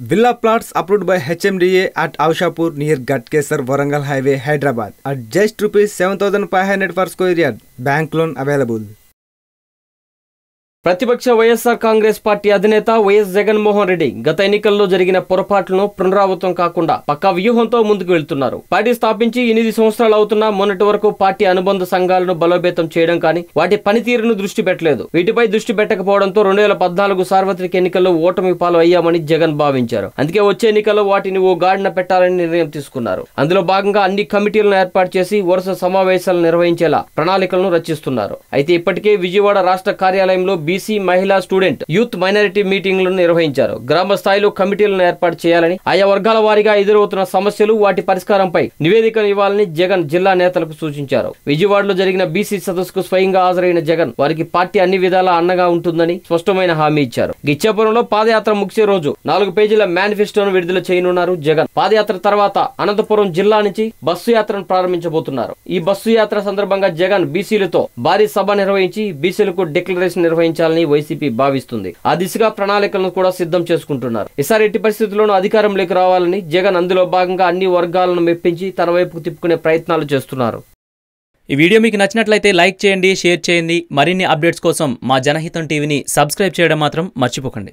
Villa plots approved by HMDA at Aushapur near Gatkesar Warangal Highway, Hyderabad at just rupees 7500 per square yard. Bank loan available. ప్రతిపక్ష YSR Congress party అధినేత YS Jaganmohan Reddy గత ఎన్నికల్లో జరిగిన పొరపాట్లను పునరావృతం కాకుండా పక్కా వ్యూహంతో ముందుకు వెళ్తున్నారు. పార్టీ స్థాపించి ఎనిమిది సంవత్సరాలు అవుతున్నా మొన్నటి వరకు పార్టీ అనుబంధ సంఘాలను బలోపేతం చేయడం కానీ వాటి పనితీరును దృష్టి పెట్టలేదు. వీటిపై దృష్టి పెట్టకపోవడంతో రెండు వేల పద్నాలుగు సార్వత్రిక ఎన్నికల్లో ఓటమి పాలు అయ్యామని జగన్ భావించారు. అందుకే వచ్చే ఎన్నికల్లో వాటిని ఓ గాడిన పెట్టాలని నిర్ణయం తీసుకున్నారు. అందులో భాగంగా అన్ని కమిటీలను ఏర్పాటు చేసి వరుస సమావేశాలు నిర్వహించేలా ప్రణాళికలను రచిస్తున్నారు. అయితే ఇప్పటికే విజయవాడ రాష్ట్ర కార్యాలయంలో బీసీ మహిళా స్టూడెంట్ యూత్ మైనారిటీ మీటింగ్లను నిర్వహించారు. గ్రామ స్థాయిలో కమిటీలను ఏర్పాటు చేయాలని ఆయా వర్గాల వారీగా ఎదురవుతున్న సమస్యలు వాటి పరిష్కారంపై నివేదికలు ఇవ్వాలని జగన్ జిల్లా నేతలకు సూచించారు. విజయవాడలో జరిగిన బీసీ సదస్సుకు స్వయంగా హాజరైన జగన్ వారికి పార్టీ అన్ని విధాలా అండగా ఉంటుందని స్పష్టమైన హామీ ఇచ్చారు. గిచ్చాపురంలో పాదయాత్ర ముగిసే రోజు నాలుగు పేజీల మేనిఫెస్టోను విడుదల చేయనున్నారు జగన్. పాదయాత్ర తర్వాత అనంతపురం జిల్లా నుంచి బస్సు యాత్రను ప్రారంభించబోతున్నారు. ఈ బస్సు యాత్ర సందర్భంగా జగన్ బీసీలతో భారీ సభ నిర్వహించి బీసీలకు డిక్లరేషన్ నిర్వహించాలని వైసీపీ భావిస్తుంది. ఆ దిశగా ప్రణాళికలను కూడా సిద్ధం చేసుకుంటున్నారు. ఈసారి ఎట్టి పరిస్థితుల్లోనూ అధికారంలోకి రావాలని జగన్ అందులో భాగంగా అన్ని వర్గాలను మెప్పించి తన వైపుకు తిప్పుకునే ప్రయత్నాలు చేస్తున్నారు. ఈ వీడియో మీకు నచ్చినట్లయితే లైక్ చేయండి షేర్ చేయండి. మరిన్ని అప్డేట్స్ కోసం మా జనహితం టీవీని సబ్స్క్రైబ్ చేయడం మాత్రం మర్చిపోకండి.